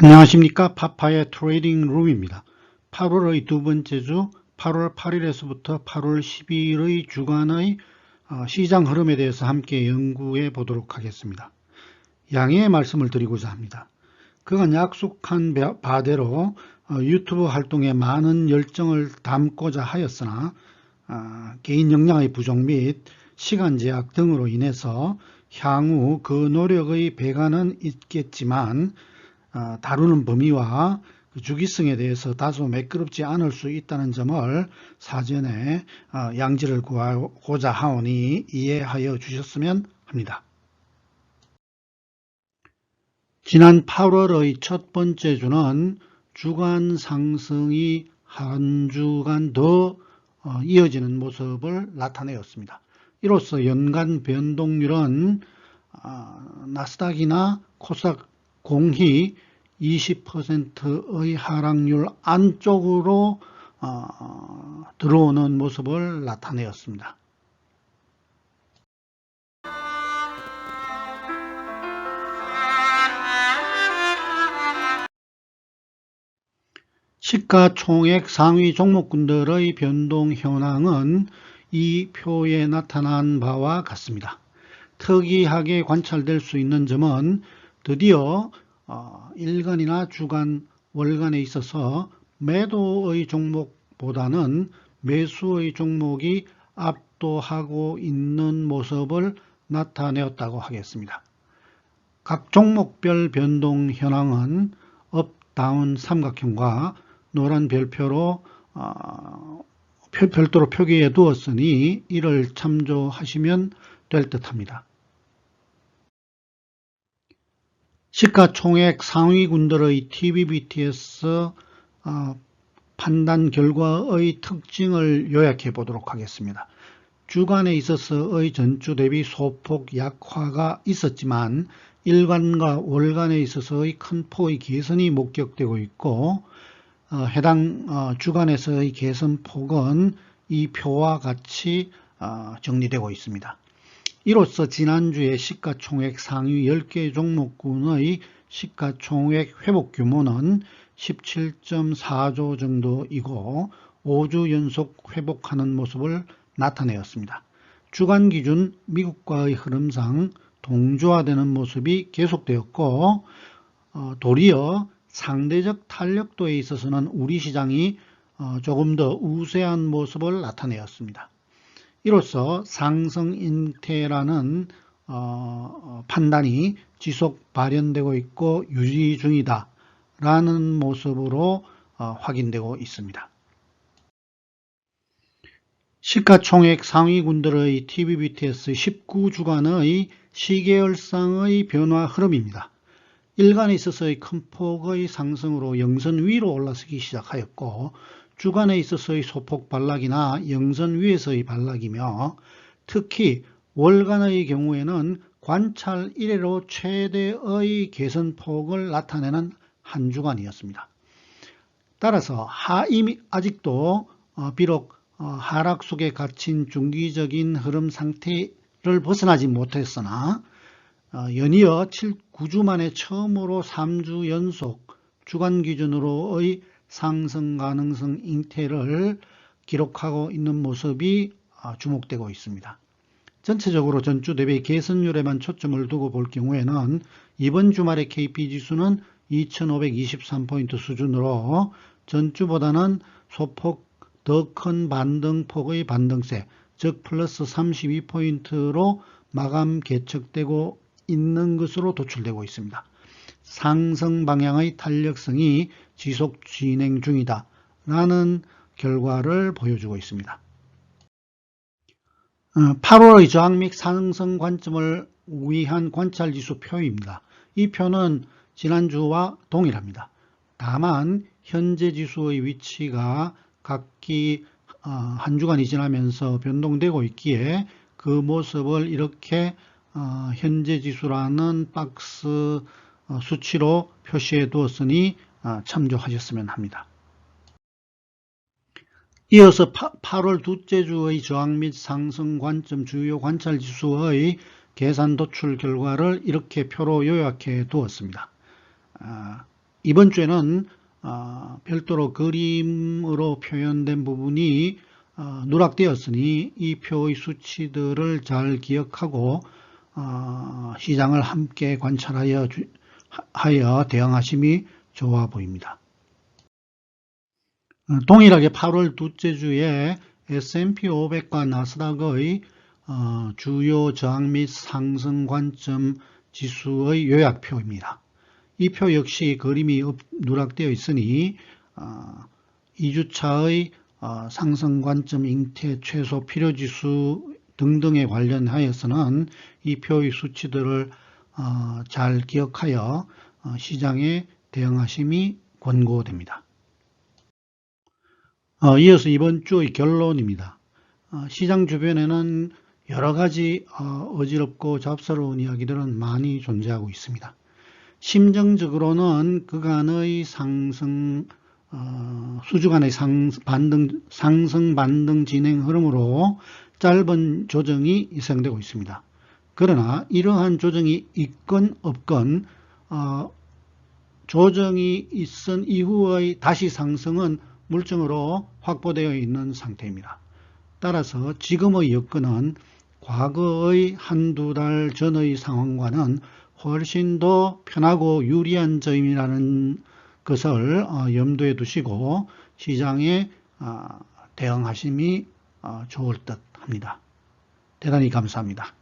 안녕하십니까 파파의 트레이딩 룸입니다. 8월의 두 번째 주 8월 8일에서부터 8월 10일의 주간의 어, 시장 흐름에 대해서 함께 연구해 보도록 하겠습니다. 양해의 말씀을 드리고자 합니다. 그간 약속한 바- 바대로 어, 유튜브 활동에 많은 열정을 담고자 하였으나 아, 개인 역량의 부족 및 시간 제약 등으로 인해서 향후 그 노력의 배가는 있겠지만 어, 다루는 범위와 그 주기성에 대해서 다소 매끄럽지 않을 수 있다는 점을 사전에 어, 양지를 구하고자 하오니 이해하여 주셨으면 합니다. 지난 8월의 첫 번째 주는 주간 상승이 한 주간 더 어, 이어지는 모습을 나타내었습니다. 이로써 연간 변동률은 아, 나스닥이나 코스닥 공히 20%의 하락률 안쪽으로 어, 들어오는 모습을 나타내었습니다. 시가총액 상위 종목군들의 변동 현황은 이 표에 나타난 바와 같습니다. 특이하게 관찰될 수 있는 점은 드디어 어, 일간이나 주간, 월간에 있어서 매도의 종목보다는 매수의 종목이 압도하고 있는 모습을 나타내었다고 하겠습니다. 각 종목별 변동 현황은 업, 다운 삼각형과 노란 별표로 어, 표- 별도로 표기해 두었으니 이를 참조하시면 될 듯합니다. 시가총액 상위군들의 TBBTS 어, 판단 결과의 특징을 요약해 보도록 하겠습니다. 주간에 있어서의 전주 대비 소폭 약화가 있었지만 일간과 월간에 있어서의 큰 폭의 개선이 목격되고 있고 어, 해당 어, 주간에서의 개선 폭은 이 표와 같이 어, 정리되고 있습니다. 이로써 지난주에 시가총액 상위 10개 종목군의 시가총액 회복 규모는 17.4조 정도이고 5주 연속 회복하는 모습을 나타내었습니다. 주간 기준 미국과의 흐름상 동조화되는 모습이 계속되었고 어, 도리어 상대적 탄력도에 있어서는 우리 시장이 어, 조금 더 우세한 모습을 나타내었습니다. 이로써 상승 인태라는 어, 어, 판단이 지속 발현되고 있고 유지 중이다 라는 모습으로 어, 확인되고 있습니다. 시가총액 상위군들의 TBBTS 19주간의 시계열상의 변화 흐름입니다. 일간에 있어서의 큰 폭의 상승으로 영선 위로 올라서기 시작하였고 주간에 있어서의 소폭 반락이나 영선 위에서의 반락이며 특히 월간의 경우에는 관찰 이래로 최대의 개선폭을 나타내는 한 주간이었습니다. 따라서 하, 이미 아직도 어, 비록 어, 하락 속에 갇힌 중기적인 흐름 상태를 벗어나지 못했으나 어, 연이어 7, 9주 만에 처음으로 3주 연속 주간 기준으로의 상승 가능성 잉태를 기록하고 있는 모습이 어, 주목되고 있습니다. 전체적으로 전주 대비 개선율에만 초점을 두고 볼 경우에는 이번 주말의 KP 지수는 2523포인트 수준으로 전주보다는 소폭 더 큰 반등폭의 반등세, 즉 플러스 32포인트로 마감 개척되고 있는 것으로 도출되고 있습니다. 상승 방향의 탄력성이 지속 진행 중이다 라는 결과를 보여주고 있습니다. 8월의 저항 및 상승 관점을 위한 관찰지수 표입니다. 이 표는 지난주와 동일합니다. 다만 현재 지수의 위치가 각기 어, 한 주간이 지나면서 변동되고 있기에 그 모습을 이렇게 어, 현재 지수라는 박스 어, 수치로 표시해 두었으니 어, 참조하셨으면 합니다. 이어서 8월 둘째 주의 저항 및 상승 관점 주요 관찰 지수의 계산 도출 결과를 이렇게 표로 요약해 두었습니다. 아, 이번 주에는 어, 별도로 그림으로 표현된 부분이 어, 누락되었으니 이 표의 수치들을 잘 기억하고 어, 시장을 함께 관찰하여 주- 하여 대응하심이 좋아 보입니다. 어, 동일하게 8월 둘째 주에 S&P 500과 나스닥의 어, 주요 저항 및 상승 관점 지수의 요약표입니다. 이 표 역시 그림이 업- 누락되어 있으니 어, 2주차의 어, 상승 관점 잉태 최소 필요 지수 등등에 관련하여서는 이 표의 수치들을 어, 잘 기억하여 어, 시장에 대응하심이 권고됩니다. 어, 이어서 이번 주의 결론입니다. 어, 시장 주변에는 여러 가지 어, 어지럽고 잡스러운 이야기들은 많이 존재하고 있습니다. 심정적으로는 그간의 상승 어, 수주간의 상, 반등, 상승 반등 진행 흐름으로 짧은 조정이 예상되고 있습니다. 그러나 이러한 조정이 있건 없건 어, 조정이 있은 이후의 다시 상승은 물증으로 확보되어 있는 상태입니다. 따라서 지금의 여건은 과거의 한두 달 전의 상황과는 훨씬 더 편하고 유리한 점이라는 것을 어, 염두에 두시고 시장에 어, 대응하심이 어, 좋을 듯 합니다. 대단히 감사합니다.